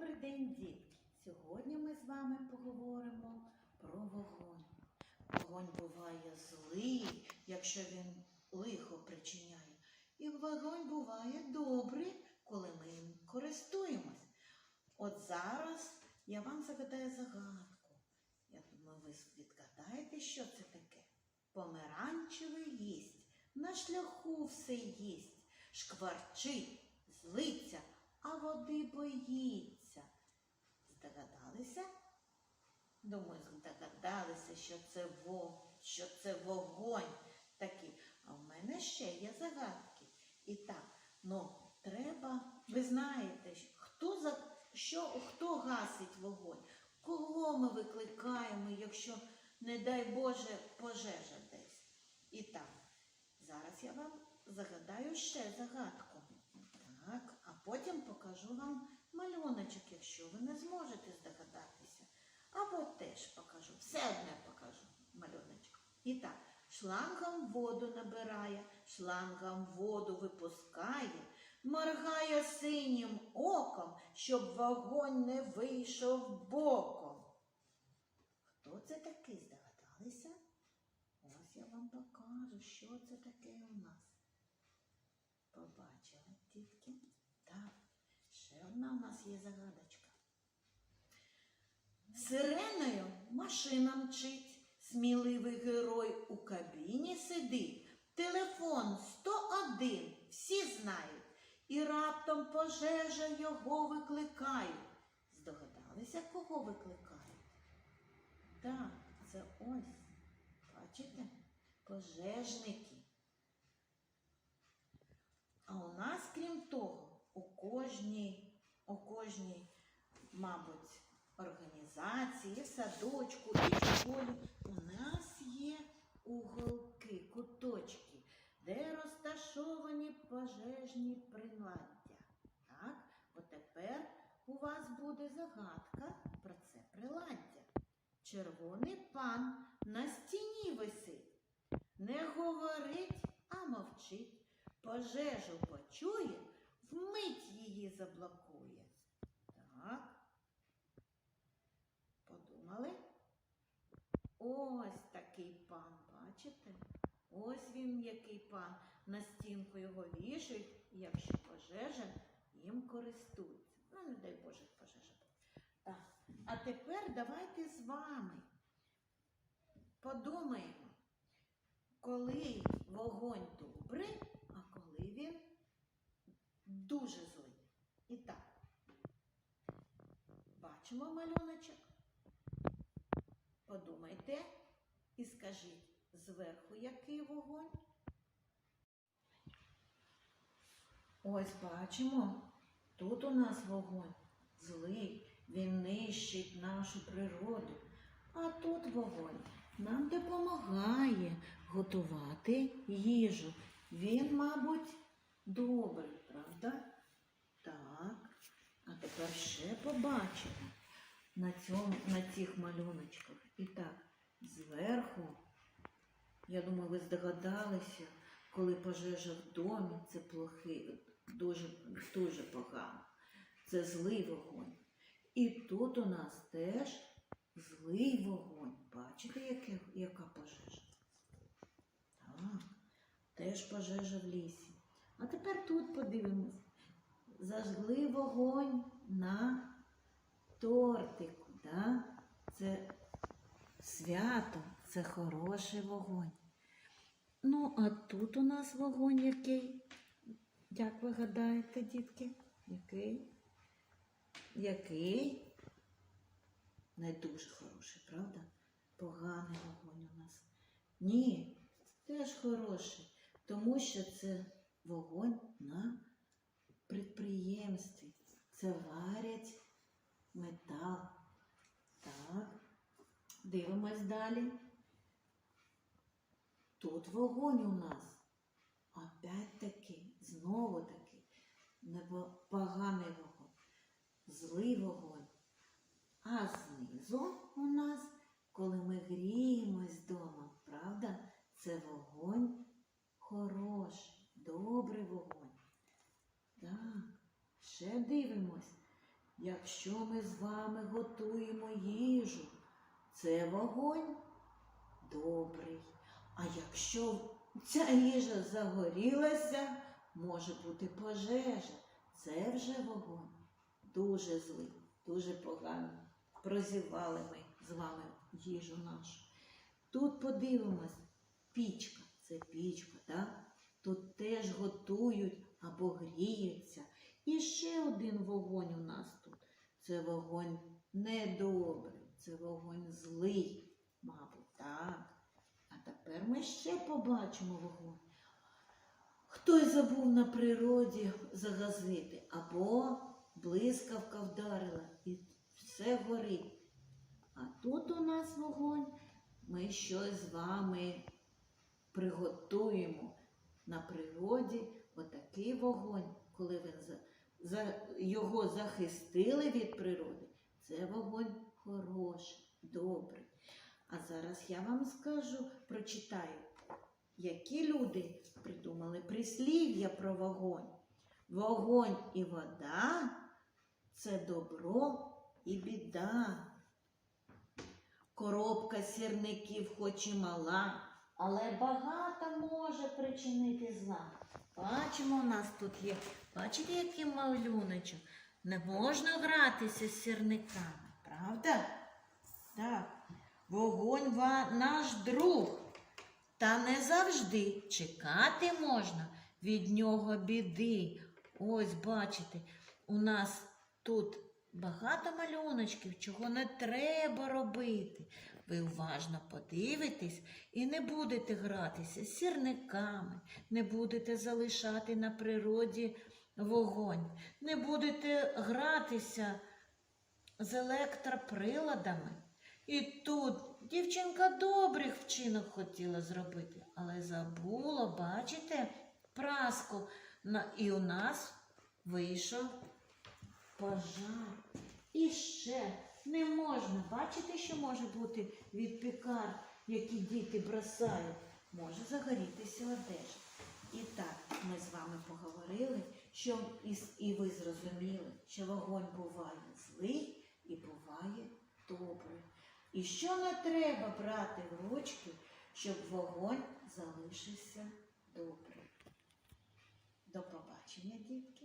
Добрий день, дітки! Сьогодні ми з вами поговоримо про вогонь. Вогонь буває злий, якщо він лихо причиняє. І вогонь буває добрий, коли ми їм користуємось. От зараз я вам загадаю загадку. Я думаю, ви відгадаєте, що це таке. Помаранчевий їсть, на шляху все їсть, шкварчить, злиться, а води боїться. Здогадалися? Думаю, здогадалися, що це вог, що це вогонь такий. А в мене ще є загадки. І так, ну треба, ви знаєте, хто за що, хто гасить вогонь, кого ми викликаємо, якщо, не дай Боже, пожежа десь. І так, зараз я вам загадаю ще загадку. Так, а потім покажу вам малюночок, якщо ви не зможете здогадатися. Або теж покажу. Все одне покажу малюночок. І так, шлангом воду набирає, шлангом воду випускає, моргає синім оком, щоб вогонь не вийшов боком. Хто це такий? Здогадалися? Ось я вам покажу, що це таке у нас. Побачили, дітки? Одна у нас є загадочка. Сиреною машина мчить, сміливий герой у кабіні сидить. Телефон 101, всі знають, і раптом пожежа його викликає. Здогадалися, кого викликають? Так, це ось, бачите, пожежники. А у нас, крім того, у кожній, у кожній, мабуть, організації, садочку і школі у нас є уголки, куточки, де розташовані пожежні приладдя. Так, от тепер у вас буде загадка про це приладдя. Червоний пан на стіні висить, не говорить, а мовчить. Пожежу почує, вмить її заблокує. Так. Подумали? Ось такий пан, бачите? Ось він який пан. На стінку його вішають, якщо пожежа, їм користуються. Ну, не дай Боже, пожежа. Так. А тепер давайте з вами подумаємо, коли вогонь добрий, а коли він дуже злий. І так, бачимо малюночок. Подумайте і скажіть зверху, який вогонь. Ось бачимо, тут у нас вогонь злий, він нищить нашу природу. А тут вогонь нам допомагає готувати їжу. Він, мабуть, добрий, правда? Так. А тепер ще побачимо на, цьому, на цих малюночках. І так, зверху, я думаю, ви здогадалися, коли пожежа в домі, це плохий, дуже, дуже погано. Це злий вогонь. І тут у нас теж злий вогонь. Бачите, яке, яка пожежа? Так, теж пожежа в лісі. А тепер тут подивимось. Зажгли вогонь на тортику. Да? Це свято, це хороший вогонь. Ну, а тут у нас вогонь який? Як ви гадаєте, дітки? Який? Який? Не дуже хороший, правда? Поганий вогонь у нас. Ні, теж хороший, тому що це вогонь на підприємстві. Це варять метал. Так, дивимось далі. Тут вогонь у нас. Опять таки, знову таки, непоганий вогонь, злий вогонь. А знизу у нас, коли ми гріємось вдома, правда, це вогонь хороший, добрий вогонь. Так, ще дивимось. Якщо ми з вами готуємо їжу, це вогонь добрий. А якщо ця їжа загорілася, може бути пожежа. Це вже вогонь. Дуже злий, дуже поганий. Прозівали ми з вами їжу нашу. Тут подивимось, пічка, це пічка, так? Тут теж готують або гріються. І ще один вогонь у нас. Це вогонь недобрий, це вогонь злий, мабуть, так. А тепер ми ще побачимо вогонь. Хтось забув на природі загазити, або блискавка вдарила і все горить. А тут у нас вогонь, ми щось з вами приготуємо на природі отакий вогонь, коли за, його захистили від природи, це вогонь хороший, добрий. А зараз я вам скажу, прочитаю, які люди придумали прислів'я про вогонь. Вогонь і вода це добро і біда. Коробка сірників хоч і мала, але багато може причинити зла. Бачимо, у нас тут є. Бачите, який малюночок? Не можна гратися з сірниками, правда? Так. Вогонь наш друг. Та не завжди чекати можна від нього біди. Ось бачите, у нас тут багато малюночків, чого не треба робити. Ви уважно подивитесь і не будете гратися з сірниками, не будете залишати на природі вогонь, не будете гратися з електроприладами. І тут дівчинка добрих вчинок хотіла зробити, але забула, бачите, праску. І у нас вийшов пожар. І ще не можна. Бачите, що може бути від пекар, які діти бросають? Може загорітися одежа. І так, ми з вами поговорили, що і, і ви зрозуміли, що вогонь буває злий і буває добрий. І що не треба брати в ручки, щоб вогонь залишився добрим. До побачення, дітки!